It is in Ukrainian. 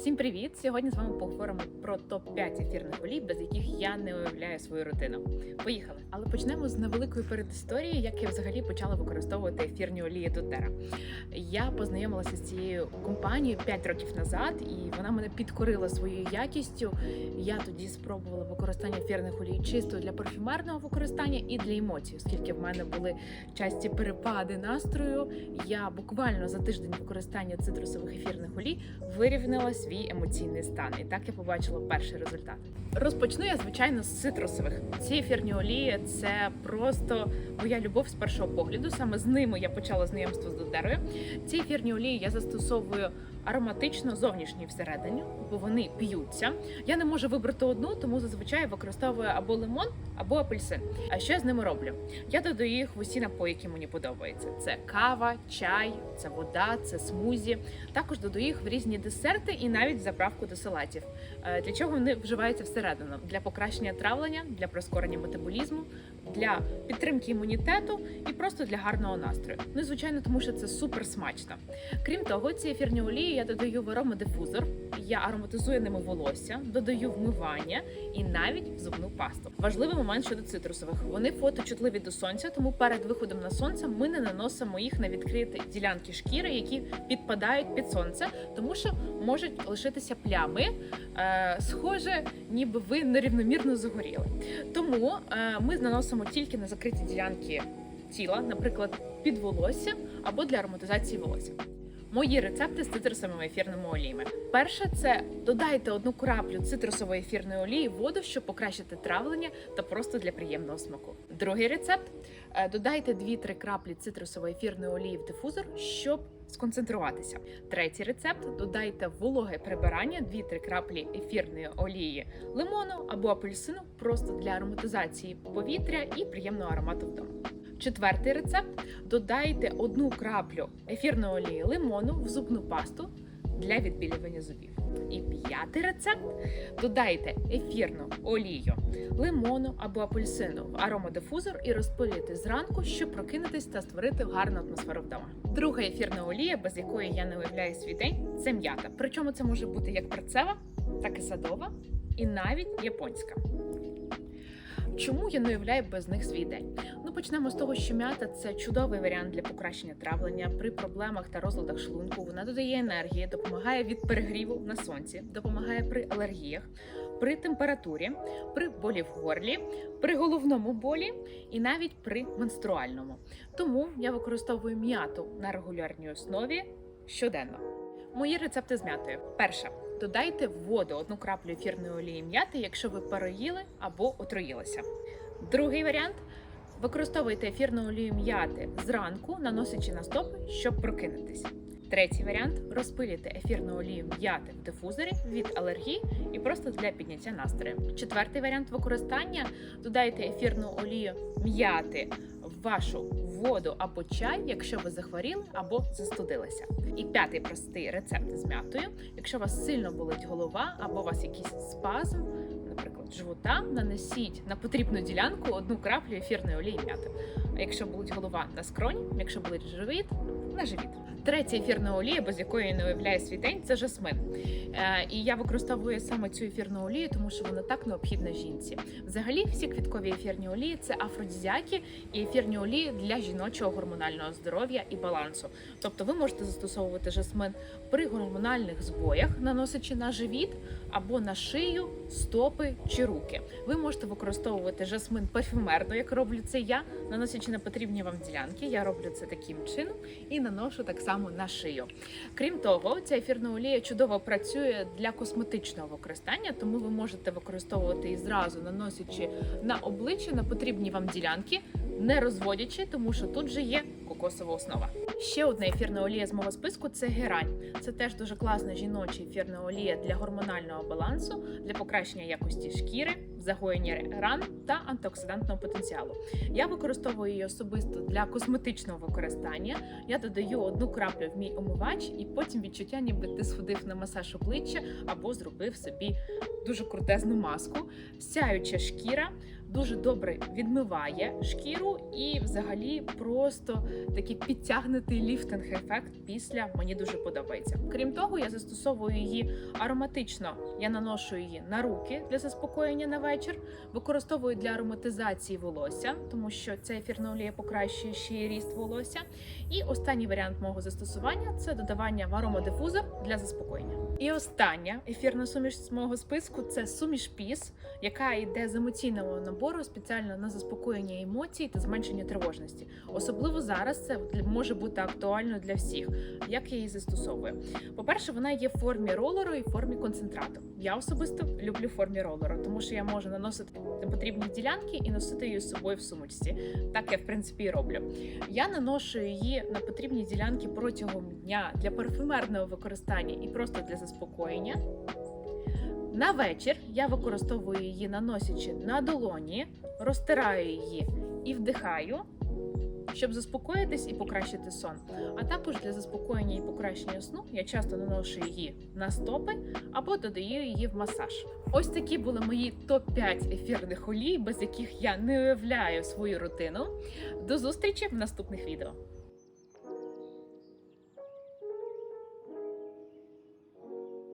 Всім привіт! Сьогодні з вами поговоримо про топ 5 ефірних олій, без яких я не уявляю свою рутину. Поїхали! Але почнемо з невеликої передісторії, як я взагалі почала використовувати ефірні олії Дотера. Я познайомилася з цією компанією 5 років назад, і вона мене підкорила своєю якістю. Я тоді спробувала використання ефірних олій чисто для парфюмерного використання і для емоцій, оскільки в мене були часті перепади настрою. Я буквально за тиждень використання цитрусових ефірних олій вирівняла свій емоційний стан. І так я побачила перший результат. Розпочну я, звичайно, з цитрусових. Ці ефірні олії це просто моя любов з першого погляду. Саме з ними я почала знайомство з додерою. Ці ефірні олії я застосовую ароматично зовнішні всередині, бо вони п'ються. Я не можу вибрати одну, тому зазвичай використовую або лимон, або апельсин. А що я з ними роблю? Я додаю їх в усі напої, які мені подобаються. Це кава, чай, це вода, це смузі. Також додаю їх в різні десерти і навіть заправку до салатів. Е, Для чого вони вживаються всередину? Для покращення травлення, для прискорення метаболізму, для підтримки імунітету і просто для гарного настрою. Ну звичайно, тому що це супер смачно. Крім того, ці ефірні олії я додаю в аромадифузор, я ароматизую ними волосся, додаю вмивання і навіть в зубну пасту. Важливий момент щодо цитрусових. Вони фоточутливі до сонця, тому перед виходом на сонце ми не наносимо їх на відкриті ділянки шкіри, які підпадають під сонце, тому що можуть лишитися плями, е, схоже, ніби ви нерівномірно загоріли. Тому е, ми наносимо тільки на закриті ділянки тіла, наприклад, під волосся або для ароматизації волосся. Мої рецепти з цитрусовими ефірними оліями. Перше, це додайте одну краплю цитрусової ефірної олії в воду, щоб покращити травлення та просто для приємного смаку. Другий рецепт: е, додайте 2-3 краплі цитрусової ефірної олії в дифузор, щоб сконцентруватися. Третій рецепт: додайте вологе прибирання 2-3 краплі ефірної олії лимону або апельсину, просто для ароматизації повітря і приємного аромату вдома. Четвертий рецепт: додайте одну краплю ефірної олії лимону в зубну пасту для відбілювання зубів. І п'ятий рецепт: додайте ефірну олію лимону або апельсину в аромадифузор і розпилюйте зранку, щоб прокинутись та створити гарну атмосферу вдома. Друга ефірна олія, без якої я не уявляю свій день, це м'ята. Причому це може бути як перцева, так і садова, і навіть японська. Чому я не уявляю без них свій день? Ну почнемо з того, що м'ята це чудовий варіант для покращення травлення при проблемах та розладах шлунку. Вона додає енергії, допомагає від перегріву на сонці, допомагає при алергіях, при температурі, при болі в горлі, при головному болі і навіть при менструальному. Тому я використовую м'яту на регулярній основі щоденно. Мої рецепти з м'ятою. Перша. Додайте в воду одну краплю ефірної олії м'яти, якщо ви переїли або отруїлися. Другий варіант. Використовуйте ефірну олію м'яти зранку, наносячи на стопи, щоб прокинутись. Третій варіант розпилюйте ефірну олію м'яти в дифузорі від алергії і просто для підняття настрою. Четвертий варіант використання додайте ефірну олію м'яти вашу воду або чай, якщо ви захворіли або застудилися. І п'ятий простий рецепт з м'ятою. Якщо у вас сильно болить голова або у вас якийсь спазм, наприклад, живота, нанесіть на потрібну ділянку одну краплю ефірної олії м'яти. А якщо болить голова на скроні, якщо болить живіт, на живіт. Третя ефірна олія, без якої не уявляю свій день, це жасмин. Е, і я використовую саме цю ефірну олію, тому що вона так необхідна жінці. Взагалі, всі квіткові ефірні олії це афродизіаки і ефірні олії для жіночого гормонального здоров'я і балансу. Тобто, ви можете застосовувати жасмин при гормональних збоях, наносячи на живіт або на шию, стопи чи руки. Ви можете використовувати жасмин парфюмерно, як роблю це я, наносячи на потрібні вам ділянки. Я роблю це таким чином і наношу так само на шию. Крім того, ця ефірна олія чудово працює для косметичного використання, тому ви можете використовувати її зразу, наносячи на обличчя на потрібні вам ділянки, не розводячи, тому що тут же є кокосова основа. Ще одна ефірна олія з мого списку це герань. Це теж дуже класна жіноча ефірна олія для гормонального балансу, для покращення якості шкіри, загоєння ран та антиоксидантного потенціалу. Я використовую її особисто для косметичного використання. Я додаю одну краплю в мій омивач, і потім відчуття, ніби ти сходив на масаж обличчя або зробив собі дуже крутезну маску. Сяюча шкіра, дуже добре відмиває шкіру і, взагалі, просто такий підтягнутий ліфтинг-ефект після мені дуже подобається. Крім того, я застосовую її ароматично. Я наношу її на руки для заспокоєння на вечір. Використовую для ароматизації волосся, тому що ця ефірна олія покращує ще ріст волосся. І останній варіант мого застосування це додавання в аромадифузор для заспокоєння. І остання ефірна суміш з мого списку це суміш піс, яка йде з емоційного набору спеціально на заспокоєння емоцій та зменшення тривожності. Особливо зараз це може бути актуально для всіх. Як я її застосовую? По-перше, вона є в формі ролеру і в формі концентрату. Я особисто люблю в формі ролеру, тому що я можу наносити потрібні ділянки і носити її з собою в сумочці. Так я в принципі і роблю. Я наношу її на потрібні ділянки протягом дня для парфюмерного використання і просто для заспокоєння. На вечір я використовую її наносячи на долоні, розтираю її і вдихаю, щоб заспокоїтись і покращити сон. А також для заспокоєння і покращення сну я часто наношу її на стопи або додаю її в масаж. Ось такі були мої топ-5 ефірних олій, без яких я не уявляю свою рутину. До зустрічі в наступних відео.